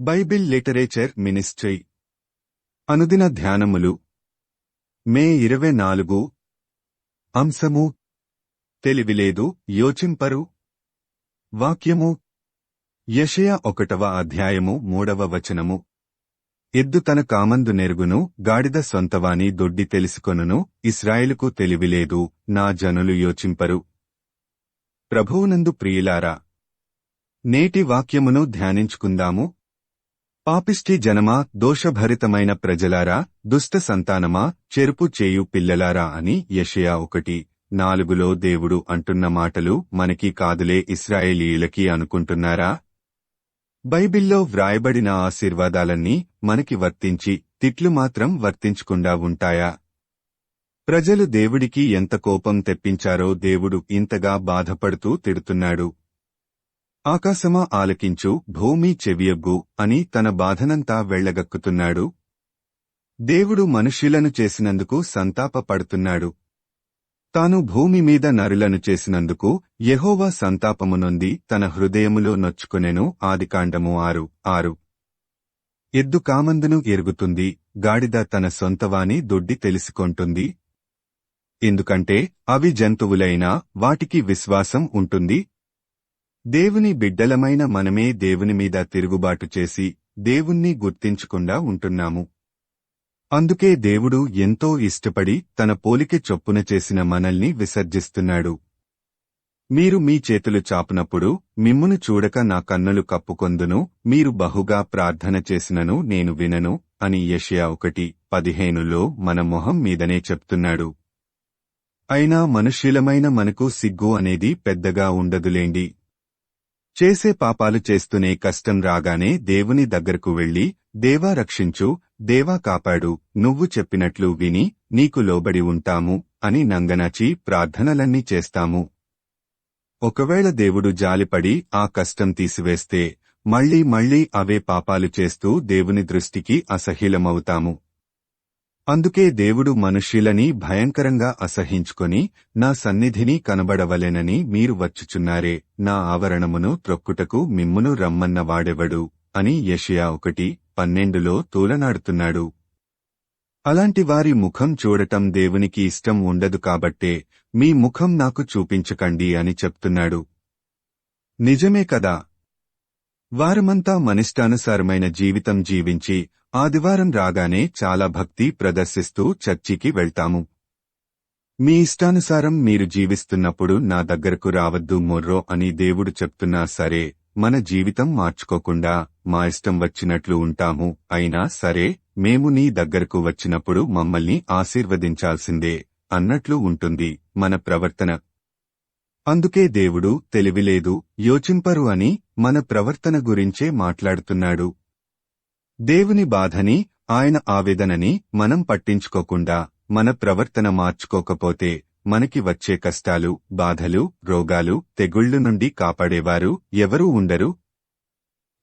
Bible literature ministry. అనుదిన ధ్యానములు. మే ఇరవై నాలుగు. అంశము. తెలివిలేదు యోచింపరు. వాక్యము. యషయ ఒకటవ అధ్యాయము మూడవ వచనము. ఎద్దు తన కామందు నెరుగును గాడిద సొంతవాని దొడ్డి తెలుసుకొనును ఇస్రాయేలుకు తెలివిలేదు నా జనులు యోచింపరు. ప్రభువునందు ప్రియులారా నేటి వాక్యమును ధ్యానించుకుందాము పాపిష్టి జనమా దోషభరితమైన ప్రజలారా దుష్ట సంతానమా చెరుపు చేయు పిల్లలారా అని యషయా ఒకటి నాలుగులో దేవుడు అంటున్న మాటలు మనకి కాదులే ఇస్రాయేలీలకి అనుకుంటున్నారా? బైబిల్లో వ్రాయబడిన ఆశీర్వాదాలన్నీ మనకి వర్తించి తిట్లు మాత్రం వర్తించకుండా ఉంటాయా? ప్రజలు దేవుడికి ఎంత కోపం తెప్పించారో దేవుడు ఇంతగా బాధపడుతూ తిడుతున్నాడు. ఆకాశమా ఆలకించు భూమి చెవియగ్గు అని తన బాధనంతా వెళ్ళగక్కుతున్నాడు. దేవుడు మనుష్యులను చేసినందుకు సంతాపపడుతున్నాడు. తాను భూమి మీద నరులను చేసినందుకు యహోవా సంతాపమునొంది తన హృదయములో నొచ్చుకొనెను ఆదికాండము ఆరు ఆరు. ఎద్దు కామందును ఎరుగుతుంది గాడిద తన సొంతవాని దొడ్డి తెలుసుకొంటుంది. ఎందుకంటే అవి జంతువులైనా వాటికి విశ్వాసం ఉంటుంది దేవుని బిడ్డలమైన మనమే దేవుని మీద తిరుగుబాటు చేసి దేవుణ్ణి గుర్తించకుండా ఉంటున్నాము. అందుకే దేవుడు ఎంతో ఇష్టపడి తన పోలిక చొప్పున చేసిన మనల్ని విసర్జిస్తున్నాడు. మీరు మీ చేతులు చాపునప్పుడు మిమ్మును చూడక నా కన్నులు కప్పుకొందును మీరు బహుగా ప్రార్థన చేసినను నేను వినను అని యెషయా ఒకటి పదిహేనులో మన మొహం మీదనే చెప్తున్నాడు. అయినా మనుష్యులమైన మనకు సిగ్గు అనేది పెద్దగా ఉండదులేండి. చేసే పాపాలు చేస్తూనే కష్టం రాగానే దేవుని దగ్గరకు వెళ్ళి దేవా రక్షించు దేవా కాపాడు నువ్వు చెప్పినట్లు విని నీకు లోబడి ఉంటాము అని నంగనచి ప్రార్థనలన్నీ చేస్తాము. ఒకవేళ దేవుడు జాలిపడి ఆ కష్టం తీసివేస్తే మళ్ళీ మళ్ళీ అవే పాపాలు చేస్తూ దేవుని దృష్టికి అసహ్యులమవుతాము. అందుకే దేవుడు మనుష్యులని భయంకరంగా అసహించుకొని నా సన్నిధిని కనబడవలెనని మీరు వచ్చుచున్నారే నా ఆవరణమును త్రొక్కుటకు మిమ్మును రమ్మన్న వాడెవడు? అని యషియా ఒకటి పన్నెండులో తూలనాడుతున్నాడు. అలాంటి వారి ముఖం చూడటం దేవునికి ఇష్టం ఉండదు కాబట్టే మీ ముఖం నాకు చూపించకండి అని చెప్తున్నాడు. నిజమే కదా వారమంతా మనిష్టానుసారమైన జీవితం జీవించి ఆదివారం రాగానే చాలా భక్తి ప్రదర్శిస్తూ చర్చికి వెళ్తాము. మీ ఇష్టానుసారం మీరు జీవిస్తున్నప్పుడు నా దగ్గరకు రావద్దు మొర్రో అని దేవుడు చెప్తున్నా సరే మన జీవితం మార్చుకోకుండా మా ఇష్టం వచ్చినట్లు ఉంటాము. అయినా సరే మేము నీ దగ్గరకు వచ్చినప్పుడు మమ్మల్ని ఆశీర్వదించాల్సిందే అన్నట్లు ఉంటుంది మన ప్రవర్తన. అందుకే దేవుడు తెలివిలేదు యోచింపరు అని మన ప్రవర్తన గురించే మాట్లాడుతున్నాడు. దేవుని బాధని ఆయన ఆవేదనని మనం పట్టించుకోకుండా మన ప్రవర్తన మార్చుకోకపోతే మనకి వచ్చే కష్టాలు బాధలు రోగాలు తెగుళ్ళు నుండి కాపాడేవారు ఎవరూ ఉండరు?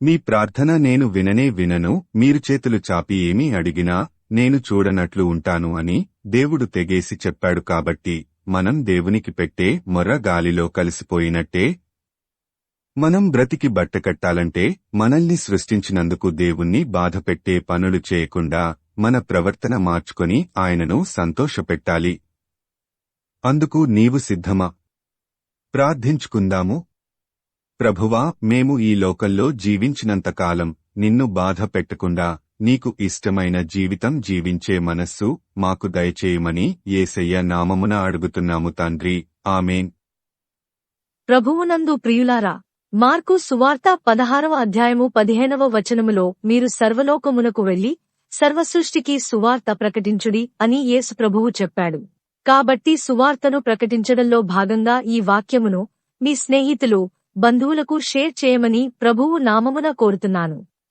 మీ ప్రార్థన నేను విననే వినను మీరు చేతులు చాపి ఏమీ అడిగినా నేను చూడనట్లు ఉంటాను అని దేవుడు తెగేసి చెప్పాడు కాబట్టి మనం దేవునికి పెట్టే మొర్ర గాలిలో కలిసిపోయినట్టే? మనం బ్రతికి బట్టకట్టాలంటే మనల్ని సృష్టించినందుకు దేవుణ్ణి బాధపెట్టే పనులు చేయకుండా మన ప్రవర్తన మార్చుకొని ఆయనను సంతోషపెట్టాలి. అందుకు నీవు సిద్ధమా? ప్రార్థించుకుందాము. ప్రభువా మేము ఈ లోకంలో జీవించినంతకాలం నిన్ను బాధ పెట్టకుండా నీకు ఇష్టమైన జీవితం జీవించే మనస్సు మాకు దయచేయమని ఏసయ్య నామమున అడుగుతున్నాము తండ్రి. ఆమెన్. ప్రభువునందు ప్రియులారా మార్కు సువార్త పదహారవ అధ్యాయము పదిహేనవ వచనములో మీరు సర్వలోకమునకు వెళ్ళి సర్వసృష్టికి సువార్త ప్రకటించుడి అని యేసు ప్రభువు చెప్పాడు. కాబట్టి సువార్తను ప్రకటించడంలో భాగంగా ఈ వాక్యమును మీ స్నేహితులు బంధువులకు షేర్ చేయమని ప్రభువు నామమున కోరుతున్నాను.